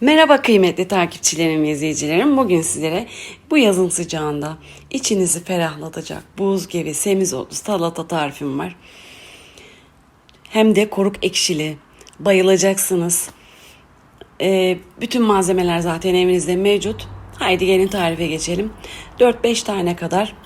Merhaba kıymetli takipçilerim izleyicilerim. Bugün sizlere bu yazın sıcağında içinizi ferahlatacak buz gibi semizotlu salata tarifim var. Hem de koruk ekşili. Bayılacaksınız. Ee, bütün malzemeler zaten evinizde mevcut. Haydi gelin tarife geçelim. 4-5 tane kadar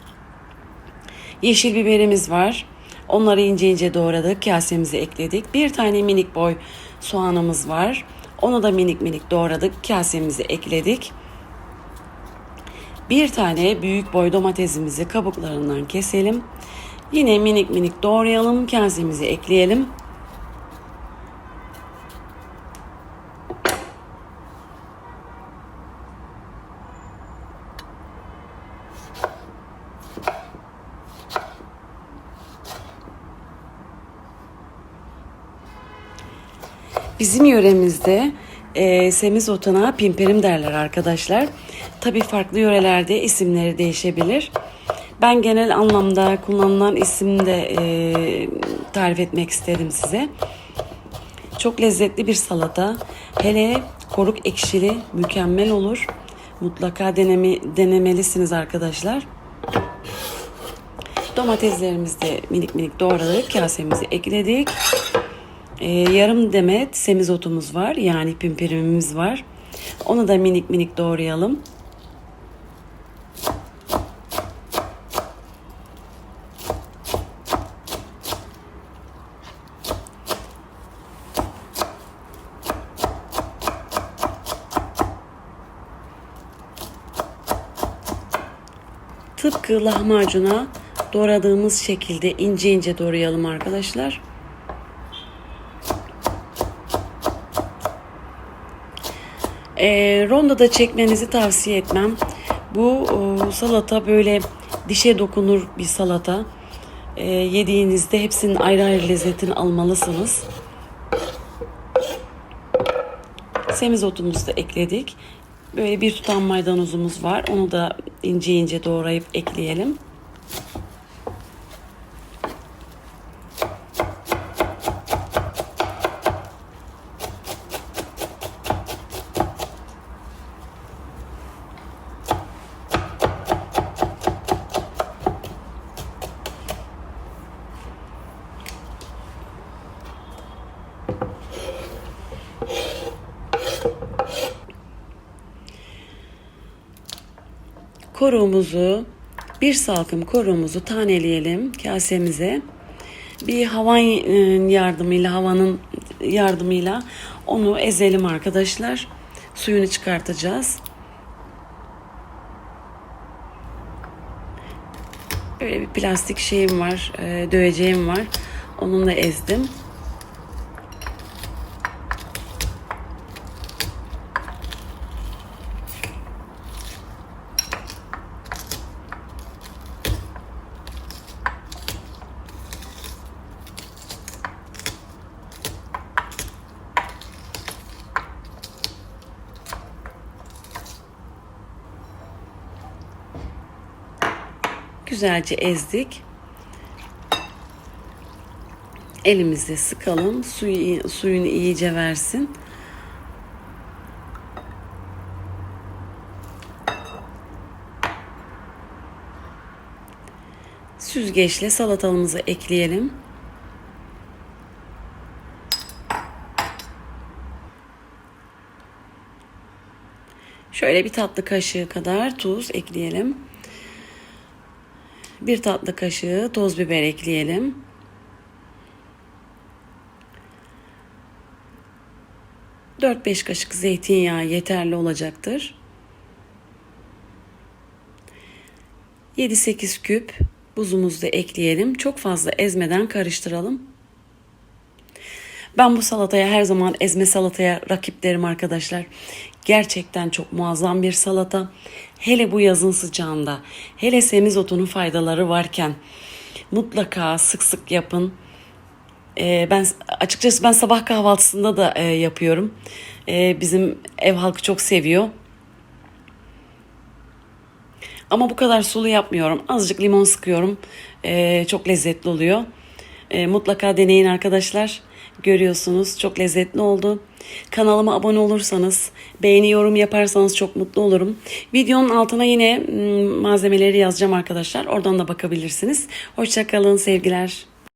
yeşil biberimiz var. Onları ince ince doğradık. Kasemize ekledik. Bir tane minik boy soğanımız var. Onu da minik minik doğradık. Kasemize ekledik. Bir tane büyük boy domatesimizi kabuklarından keselim. Yine minik minik doğrayalım. Kasemize ekleyelim. Bizim yöremizde e, semizotuna pimperim derler arkadaşlar. Tabi farklı yörelerde isimleri değişebilir. Ben genel anlamda kullanılan isimde e, tarif etmek istedim size. Çok lezzetli bir salata. Hele koruk ekşili mükemmel olur. Mutlaka deneme, denemelisiniz arkadaşlar. Domateslerimizi de minik minik doğradık. Kasemizi ekledik. Ee, yarım demet semizotumuz var. Yani pimpirimimiz var. Onu da minik minik doğrayalım. Tıpkı lahmacuna doğradığımız şekilde ince ince doğrayalım arkadaşlar. E, rondoda çekmenizi tavsiye etmem. Bu e, salata böyle dişe dokunur bir salata. E, yediğinizde hepsinin ayrı ayrı lezzetini almalısınız. Semizotumuzu da ekledik. Böyle bir tutam maydanozumuz var. Onu da ince ince doğrayıp ekleyelim. Koruğumuzu bir salkım koruğumuzu taneleyelim kasemize. Bir havan yardımıyla havanın yardımıyla onu ezelim arkadaşlar. Suyunu çıkartacağız. Böyle bir plastik şeyim var, e, döveceğim var. Onunla ezdim. Güzelce ezdik. Elimizde sıkalım. Suyu, suyunu iyice versin. Süzgeçle salatalımızı ekleyelim. Şöyle bir tatlı kaşığı kadar tuz ekleyelim. Bir tatlı kaşığı toz biber ekleyelim. Dört beş kaşık zeytinyağı yeterli olacaktır. 7-8 küp buzumuzu da ekleyelim. Çok fazla ezmeden karıştıralım. Ben bu salataya her zaman ezme salataya rakip derim arkadaşlar. Gerçekten çok muazzam bir salata. Hele bu yazın sıcağında, hele semizotunun faydaları varken mutlaka sık sık yapın. Ee, ben açıkçası ben sabah kahvaltısında da e, yapıyorum. Ee, bizim ev halkı çok seviyor. Ama bu kadar sulu yapmıyorum. Azıcık limon sıkıyorum. Ee, çok lezzetli oluyor. Ee, mutlaka deneyin arkadaşlar. Görüyorsunuz çok lezzetli oldu. Kanalıma abone olursanız, beğeni yorum yaparsanız çok mutlu olurum. Videonun altına yine mm, malzemeleri yazacağım arkadaşlar. Oradan da bakabilirsiniz. Hoşçakalın sevgiler.